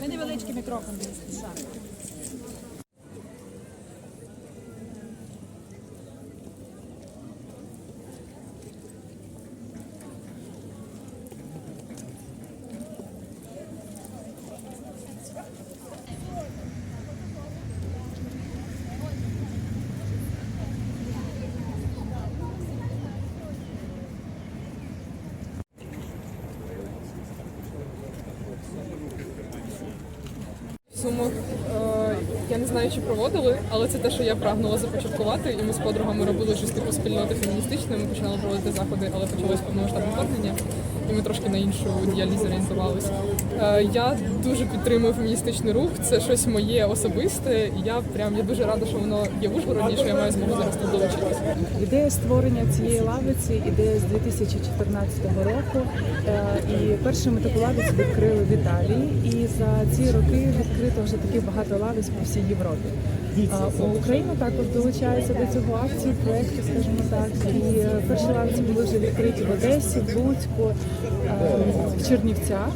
Ми невеличкий мікрофон. В е, я не знаю, чи проводили, але це те, що я прагнула започаткувати. І ми з подругами робили щось типу спільноти феміністичної. Ми починали проводити заходи, але почалось повномасштабне вторгнення, і ми трошки на іншу діяльність орієнтувалися. Е, я дуже підтримую феміністичний рух. Це щось моє особисте. Я прям я дуже рада, що воно є в Ужгороді, що я маю змогу зараз тут долучитися. Ідея створення цієї лавиці ідея з 2014 року. Е, І першими таку лавицю відкрили в Італії. І за ці роки відкрито вже таких багато лавиць по всій Європі. А Україна також долучається до цього акції, проекту, скажімо так. І е, перші лавиці були вже відкриті в Одесі, в Луцьку, е, в Чернівцях.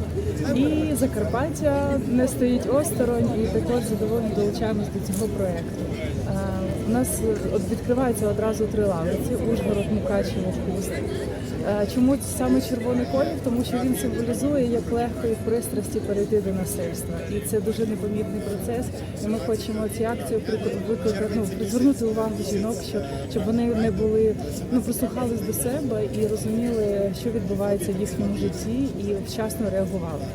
І Закарпаття не стоїть осторонь, і також задоволені долучаємось до цього проекту. Е, У нас от відкривається одразу три лавиці: Ужгород, Мукачево, Хуст. Е, Чому саме червоний колір? Тому що він символізує як легко і пристрасті перейти до насильства, і це дуже непомітний процес. І ми хочемо ці акції викликати, ну, привернути увагу жінок, щоб, щоб вони не були ну прислухались до себе і розуміли, що відбувається в їхньому житті, і вчасно реагували.